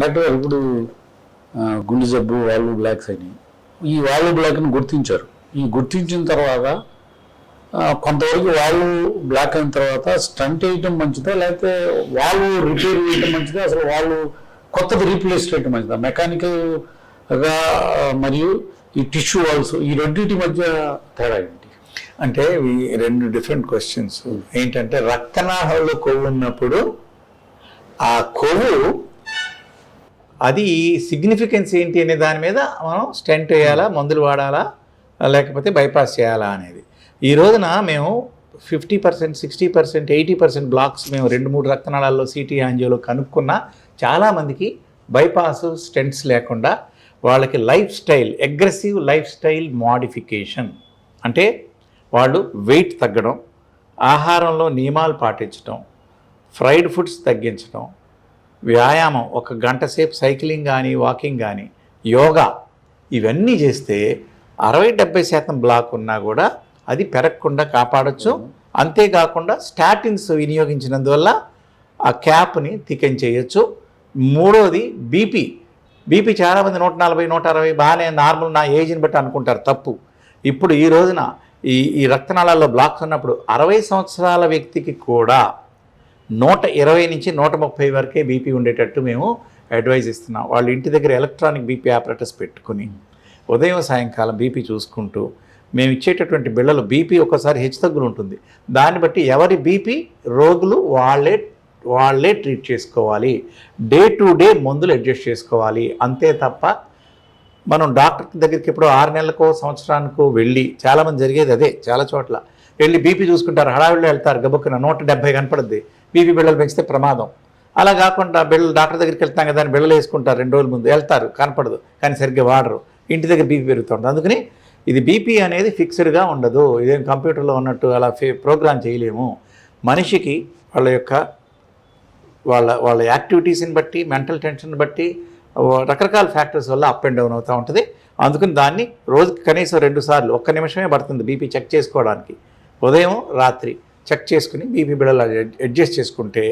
Doctor గారు ఇప్పుడు గుండె జబ్బు వాళ్ళు బ్లాక్స్ అయినాయి ఈ వాళ్ళు బ్లాక్ని గుర్తించారు. ఈ గుర్తించిన తర్వాత కొంతవరకు వాళ్ళు బ్లాక్ అయిన తర్వాత స్టంట్ వేయటం మంచిదా? లేకపోతే వాళ్ళు రిపేర్ చేయటం మంచిదా? అసలు వాళ్ళు కొత్తది రీప్లేస్ చేయటం మంచిదా? మెకానికల్గా మరియు ఈ టిష్యూ వాల్స్ ఈ రెండింటి మధ్య తేడా ఏంటి? అంటే ఇవి రెండు డిఫరెంట్ క్వశ్చన్స్. ఏంటంటే రక్తనాళంలో కొవ్వు ఉన్నప్పుడు ఆ కొవ్వు అది సిగ్నిఫికెన్స్ ఏంటి అనే దాని మీద మనం స్టెంట్ వేయాలా మందులు వాడాలా లేకపోతే బైపాస్ చేయాలా అనేది. ఈ రోజున మేము fifty percent sixty percent eighty percent blocks మేము రెండు మూడు రక్తనాళాల్లో సిటీ యాంజియోలో కనుక్కున్న చాలామందికి బైపాస్ స్టెంట్స్ లేకుండా వాళ్ళకి lifestyle aggressive lifestyle modification అంటే వాళ్ళు వెయిట్ తగ్గడం ఆహారంలో నియమాలు పాటించడం ఫ్రైడ్ ఫుడ్స్ తగ్గించడం వ్యాయామం ఒక గంట సేపు సైక్లింగ్ కానీ వాకింగ్ కానీ యోగా ఇవన్నీ చేస్తే అరవై డెబ్బై శాతం బ్లాక్ ఉన్నా కూడా అది పెరగకుండా కాపాడొచ్చు. అంతేకాకుండా స్టాటిన్స్ వినియోగించినందువల్ల ఆ క్యాప్ని థికెన్ చేయొచ్చు. మూడోది బీపీ. బీపీ చాలామంది నూట నలభై నూట అరవై బాగానే నార్మల్ నా ఏజ్ని బట్టి అనుకుంటారు తప్పు. ఇప్పుడు ఈ రోజున ఈ ఈ రక్తనాళాల్లో బ్లాక్స్ ఉన్నప్పుడు అరవై సంవత్సరాల వ్యక్తికి కూడా నూట ఇరవై నుంచి నూట ముప్పై వరకే బీపీ ఉండేటట్టు మేము అడ్వైజ్ ఇస్తున్నాం. వాళ్ళు ఇంటి దగ్గర ఎలక్ట్రానిక్ బీపీ ఆపరేటర్స్ పెట్టుకుని ఉదయం సాయంకాలం బీపీ చూసుకుంటూ మేము ఇచ్చేటటువంటి బిళ్ళలు బీపీ ఒకసారి హెచ్చుతగ్గులు ఉంటుంది. దాన్ని బట్టి ఎవరి బీపీ రోగులు వాళ్ళే వాళ్ళే ట్రీట్ చేసుకోవాలి. డే టు డే మందులు అడ్జస్ట్ చేసుకోవాలి. అంతే తప్ప మనం డాక్టర్ దగ్గరికి ఎప్పుడో ఆరు నెలలకో సంవత్సరానికో వెళ్ళి చాలామంది జరిగేది అదే చాలా చోట్ల. వెళ్ళి బీపీ చూసుకుంటారు హడావిడిలో వెళ్తారు గబుక్కున నూట డెబ్బై కనపడుద్ది. బీపీ బిళ్ళలు పెంచితే ప్రమాదం. అలా కాకుండా బిళ్ళలు డాక్టర్ దగ్గరికి వెళ్తాం కదా అని బిళ్ళలు వేసుకుంటారు రెండు రోజుల ముందు. వెళ్తారు కనపడదు కానీ సరిగ్గా వాడరు. ఇంటి దగ్గర బీపీ పెరుగుతుంది. అందుకని ఇది బీపీ అనేది ఫిక్స్డ్గా ఉండదు. ఇదేం కంప్యూటర్లో ఉన్నట్టు అలా ఫే ప్రోగ్రామ్ చేయలేము. మనిషికి వాళ్ళ యొక్క వాళ్ళ వాళ్ళ యాక్టివిటీస్ని బట్టి మెంటల్ టెన్షన్ బట్టి రకరకాల ఫ్యాక్టర్స్ వల్ల అప్ అండ్ డౌన్ అవుతూ ఉంటుంది. అందుకని దాన్ని రోజుకి కనీసం రెండు సార్లు ఒక్క నిమిషమే పడుతుంది బీపీ చెక్ చేసుకోవడానికి. ఉదయం రాత్రి. చెక్ చేసుకుని బీపీ బిడలు అడ్జస్ట్ చేసుకుంటే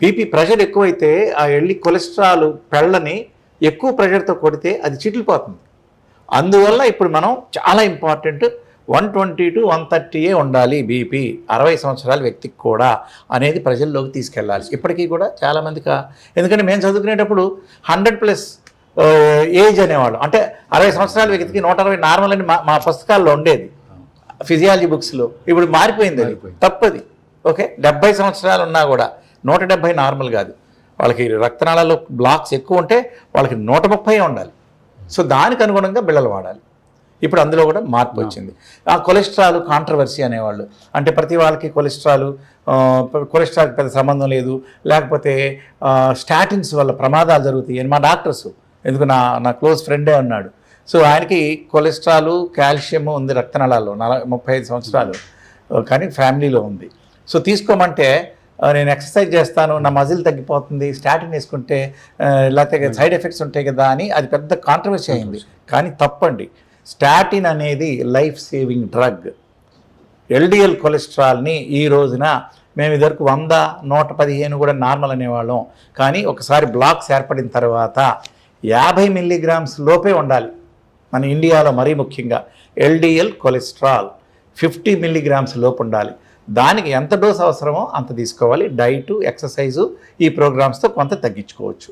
బీపీ ప్రెషర్ ఎక్కువైతే ఆ ఎళ్ళి కొలెస్ట్రాల్ పెళ్ళని ఎక్కువ ప్రెషర్తో కొడితే అది చిట్లిపోతుంది. అందువల్ల ఇప్పుడు మనం చాలా important one twenty to one థర్టీయే ఉండాలి బీపీ అరవై సంవత్సరాల వ్యక్తికి కూడా అనేది ప్రజల్లోకి తీసుకెళ్ళాలి ఇప్పటికీ కూడా చాలామందికి ఎందుకంటే మేము చదువుకునేటప్పుడు హండ్రెడ్ ప్లస్ ఏజ్ అనేవాళ్ళు. అంటే అరవై సంవత్సరాల వ్యక్తికి నూట అరవై నార్మల్ అని మా మా పుస్తకాల్లో ఉండేది. ఫిజియాలజీ బుక్స్లో ఇప్పుడు మారిపోయింది అది. తప్పది. ఓకే? డెబ్బై సంవత్సరాలు ఉన్నా కూడా నూట డెబ్బై నార్మల్ కాదు. వాళ్ళకి రక్తనాళాల్లో బ్లాక్స్ ఎక్కువ ఉంటే వాళ్ళకి నూట ముప్పై ఉండాలి. సో దానికి అనుగుణంగా బిళ్ళలు వాడాలి. ఇప్పుడు అందులో కూడా మార్పు వచ్చింది. ఆ. కొలెస్ట్రాల్ కాంట్రవర్సీ అనేవాళ్ళు. అంటే ప్రతి వాళ్ళకి కొలెస్ట్రాల్ ఆ, కొలెస్ట్రాల్ పెద్ద సంబంధం లేదు. లేకపోతే స్టాటిన్స్ వల్ల ప్రమాదాలు జరుగుతాయి. అని మా డాక్టర్స్ ఎందుకు నా నా క్లోజ్ ఫ్రెండే ఉన్నాడు. సో ఆయనకి కొలెస్ట్రాల్ కాల్షియం ఉంది రక్తనాళాల్లో నల ముప్పై ఐదు సంవత్సరాలు. కానీ ఫ్యామిలీలో ఉంది. సో తీసుకోమంటే నేను ఎక్సర్సైజ్ చేస్తాను నా మజిల్ తగ్గిపోతుంది స్టాటిన్ వేసుకుంటే లేకపోతే సైడ్ ఎఫెక్ట్స్ ఉంటాయి కదా అని అది పెద్ద కాంట్రవర్సీ అయింది. కానీ తప్పండి. స్టాటిన్ అనేది లైఫ్ సేవింగ్ డ్రగ్. ఎల్డిఎల్ కొలెస్ట్రాల్ని ఈ రోజున మేము ఇదివరకు వంద నూట పదిహేను కూడా నార్మల్ అనేవాళ్ళం. కానీ ఒకసారి బ్లాక్స్ ఏర్పడిన తర్వాత యాభై మిల్లీగ్రామ్స్ లోపే ఉండాలి. మన ఇండియాలో మరీ ముఖ్యంగా ఎల్డిఎల్ కొలెస్ట్రాల్ ఫిఫ్టీ మిల్లీగ్రామ్స్ లోపు ఉండాలి. దానికి ఎంత డోస్ అవసరమో అంత తీసుకోవాలి. డైటు ఎక్సర్సైజు ఈ ప్రోగ్రామ్స్తో కొంత తగ్గించుకోవచ్చు.